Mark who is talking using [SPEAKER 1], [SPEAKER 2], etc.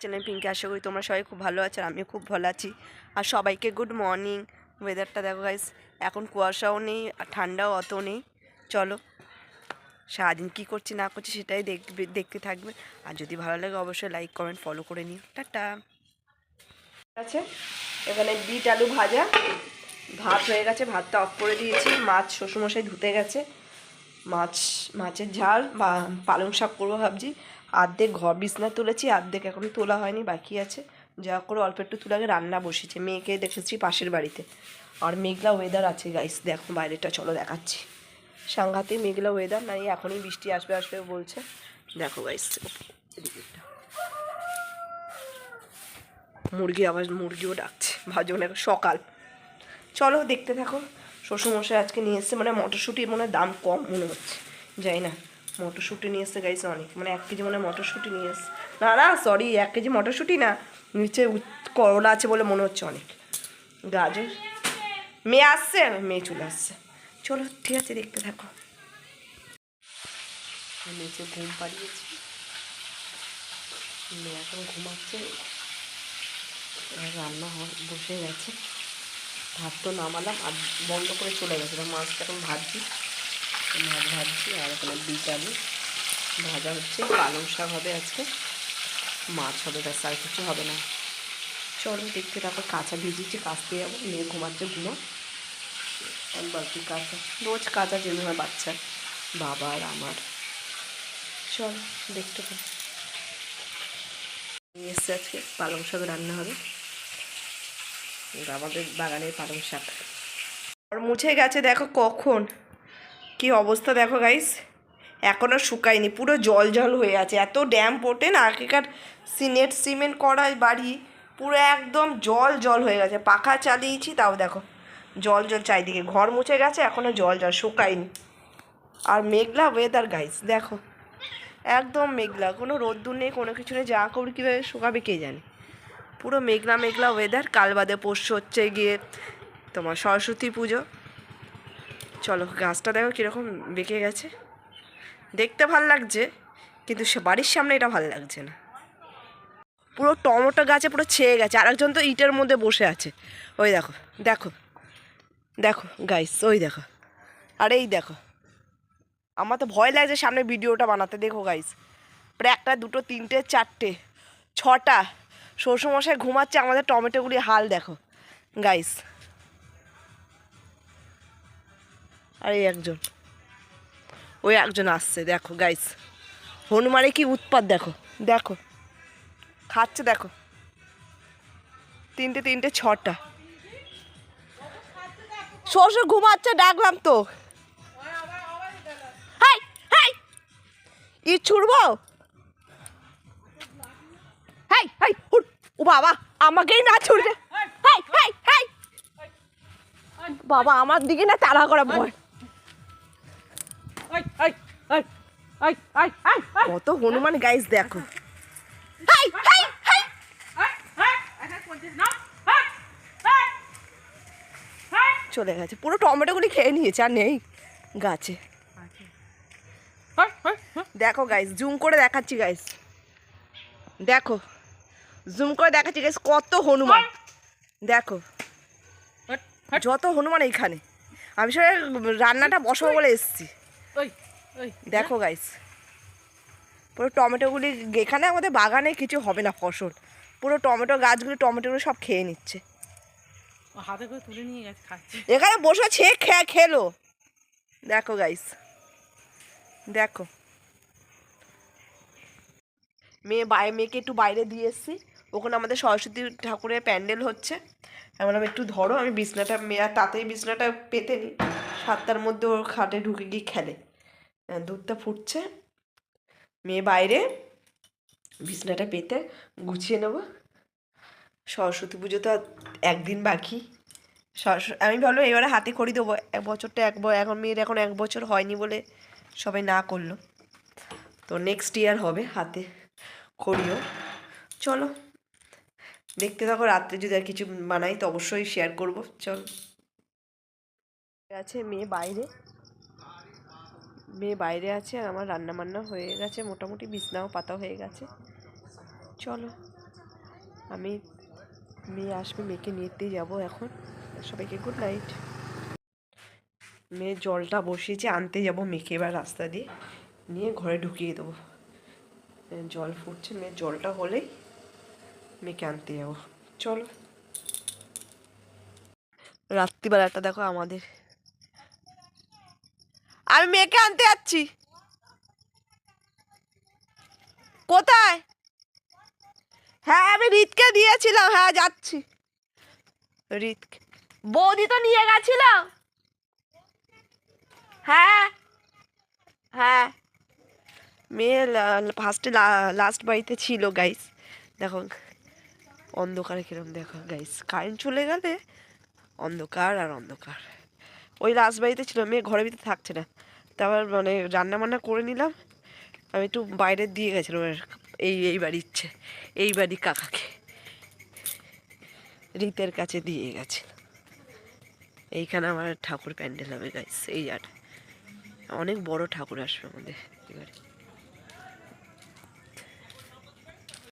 [SPEAKER 1] Channel Pinki, আশা করি তোমরা সবাই খুব ভালো আছো আর আমিও খুব ভালো আছি। আর সবাইকে গুড মর্নিং ওয়েদারটা দেখো গাইস এখন কুয়াশাও নেই আর ঠান্ডাও অত নেই। চলো, সারাদিন কী করছি না করছি সেটাই দেখবে, দেখতে থাকবে। আর যদি ভালো লাগে অবশ্যই লাইক কমেন্ট ফলো করে নিও। টাটা। আছে, এখানে বিট আলু ভাজা। ভাত হয়ে গেছে, ভাতটা অফ করে দিয়েছি। মাছ শ্বশুরমশাই ধুতে গেছে। মাছ, মাছের ঝাল বা পালং শাক করব ভাবছি। আর্ধেক ঘর বিছনা তুলেছি, আর্ধেক এখনও তোলা হয়নি, বাকি আছে। যা করে অল্প একটু তুলে আগে রান্না বসেছে মেয়েকে দেখেছি পাশের বাড়িতে। আর মেঘলা ওয়েদার আছে গাইস দেখো বাইরেটা, চলো দেখাচ্ছি। সাংঘাতিক মেঘলা ওয়েদার নাই এখনই বৃষ্টি আসবে আসবে বলছে। দেখো গাইস মুরগি আবার মুরগিও ডাকছে ভাজন এখন সকাল। চলো, দেখতে থাকো। শ্বশুরমশাই আজকে নিয়ে এসছে মানে মটরশুঁটির মনে দাম কম মনে হচ্ছে যাই না। মটরশুঁটি নিয়ে এসছে গাইছে অনেক। মানে এক কেজি মনে মটরশুঁটি নিয়ে এসছে না না সরি এক কেজি মটরশুঁটি না। নিচে করলা আছে বলে মনে হচ্ছে অনেক। গাজর। মেয়ে আসছে মেয়ে চলে আসছে। চলো, ঠিক আছে, দেখতে থাকো। নিচে ঘুম পাড়িয়েছি। মেয়ে এখন ঘুমাচ্ছে। রান্না হয় বসে গেছে। ভাত তো নামালাম আর বন্ধ করে চলে গেছিলাম মাছটা এখন ভাজছি। মাছ ভাজছি আর এখানে বিট আলু ভাজা হচ্ছে। পালং শাক হবে আজকে। মাছ হবে ব্যাস আর কিছু হবে না। চলো দেখতে তারপর কাঁচা ভিজিয়েছি, কাচতে যাব, মেয়ে ঘুমাচ্ছে ঘুমো। এক বালতি কাঁচা? রোজ কাঁচা যেমন হয় বাচ্চার বাবা আর আমার। চল, দেখতে পাবো নিয়ে এসছে আজকে, পালং শাক রান্না হবে। আমাদের বাগানের পালং শাক। আর মুছে গেছে, দেখো কখন। কি অবস্থা দেখো গাইস এখনও শুকায়নি, পুরো জল জল হয়ে আছে। এত ড্যাম পোটে না, আগেকার সিনেট সিমেন্ট করা বাড়ি পুরো একদম জল জল হয়ে গেছে। পাখা চালিয়েছি, তাও দেখো, জল জল চারিদিকে। ঘর মুছে গেছে এখনও জল জল শুকায়নি। আর মেঘলা ওয়েদার গাইস দেখো, একদম মেঘলা। কোনো রোদ্দুর নেই, কোনো কিছু নেই, যা করি কীভাবে শুকাবে কে জানে। পুরো মেঘলা মেঘলা ওয়েদার কাল বাদে পরশু হচ্ছে গিয়ে তোমার সরস্বতী পুজো। চলো গাছটা দেখো কীরকম বেঁকে গেছে। দেখতে ভালো লাগছে, কিন্তু সে বাড়ির সামনে এটা ভালো লাগছে না। পুরো টমেটো গাছে পুরো ছেয়ে গেছে আরেকজন তো ইটের মধ্যে বসে আছে। ওই দেখো দেখো দেখো গাইস ওই দেখো, আর এই দেখো। আমার তো ভয় লাগছে সামনে ভিডিওটা বানাতে, দেখো গাইস প্রায় একটা, দুটো, তিনটে, চারটে, ছটা, শ্বশুরমশাই ঘুমাচ্ছে, আমাদের টমেটোগুলি হাল দেখো। গাইস আর এই একজন। ওই একজন আসছে, দেখো গাইস হনুমানে কি উৎপাত, দেখো দেখো। খাচ্ছে, দেখো। তিনটে তিনটে, ছটা। শ্বশুর ঘুমাচ্ছে, ডাকলাম তো। ই ছুড়বো? হাই হাই ও বাবা, আমাকেই না ছুড়ছে। High high. বাবা, আমার দিকে না তাড়া করা ভয়। কত হনুমান গাইস দেখো। চলে গেছে। পুরো টমেটোগুলি খেয়ে নিয়েছে আর নেই গাছে। দেখো গাইস জুম করে দেখাচ্ছি গাইস দেখো জুম করে দেখাচ্ছি গাইস কত হনুমান। দেখো যত হনুমান এইখানে। আমি সবাই রান্নাটা বসাবো বলে এসছি। দেখো গাইস পুরো টমেটোগুলি এখানে আমাদের বাগানে কিছু হবে না ফসল। পুরো টমেটো গাছগুলি টমেটোগুলো সব খেয়ে নিচ্ছে।
[SPEAKER 2] হাতে করে তুলে নিয়ে গেছে খাচ্ছে।
[SPEAKER 1] এখানে বসেছে খেয়ে খেলো। দেখো গাইস দেখো। মেয়ে বাইরে মেয়েকে একটু বাইরে দিয়ে এসছি। ওখানে আমাদের সরস্বতী ঠাকুরের প্যান্ডেল হচ্ছে। আমি বললাম একটু ধরো আমি বিছনাটা মেয়ে আর তাতেই বিছনাটা পেতে নিই সাতটার মধ্যে ওর খাটে ঢুকে গিয়ে খেলে। দুধটা ফুটছে। মেয়ে বাইরে। বিছনাটা পেতে গুছিয়ে নেব। সরস্বতী পুজো তো একদিন বাকি। সরস্ব- আমি ভাবলাম এবারে হাতে খড়ি দেবো। এক বছরটা এক এখন মেয়ের এখন এক বছর হয়নি বলে সবাই না করল। তো নেক্সট ইয়ার হবে হাতে খড়িও। চলো। দেখতে থাকো, রাত্রে যদি আর কিছু বানাই তো অবশ্যই শেয়ার করব। চল। আছে মেয়ে বাইরে। মেয়ে বাইরে আছে আর আমার রান্না বান্না হয়ে গেছে, মোটামুটি বিছনাও পাতা হয়ে গেছে। চলো, আমি মেয়ে আসবে, মেয়েকে নিতেই যাব এখন। সবাইকে গুড নাইট মেয়ে জলটা বসিয়েছে, আনতে যাব মেয়েকে এবার রাস্তা দিয়ে। নিয়ে ঘরে ঢুকিয়ে দেবো। জল ফুটছে মেয়ের জলটা হলেই মেয়েকে আনতে যাব। চলো। রাত্রিবেলাটা দেখো আমাদের। আমি মেয়েকে আনতে যাচ্ছি। কোথায়? হ্যাঁ আমি রিতকে দিয়েছিলাম। হ্যাঁ যাচ্ছি। রিত বৌদি তো নিয়ে গেছিল। হ্যাঁ। হ্যাঁ। মেয়ে ফার্স্টে লাস্ট বাড়িতে ছিল গাইস দেখো, অন্ধকারে কিরম দেখো গাইস কারেন্ট চলে গেলে অন্ধকার আর অন্ধকার। ওই রাজবাড়িতে বাড়িতে ছিল, মেয়ে ঘরের ভিতরে থাকছে না। তারপর মানে রান্না বান্না করে নিলাম। আমি একটু বাইরে দিয়ে গেছিলাম এই এই বাড়ি ইচ্ছে, এই বাড়ি কাকাকে। রীতের কাছে দিয়ে গেছে। এইখানে আমার ঠাকুর প্যান্ডেল হবে গাইস এই আর। অনেক বড় ঠাকুর আসবে আমাদের এবারে।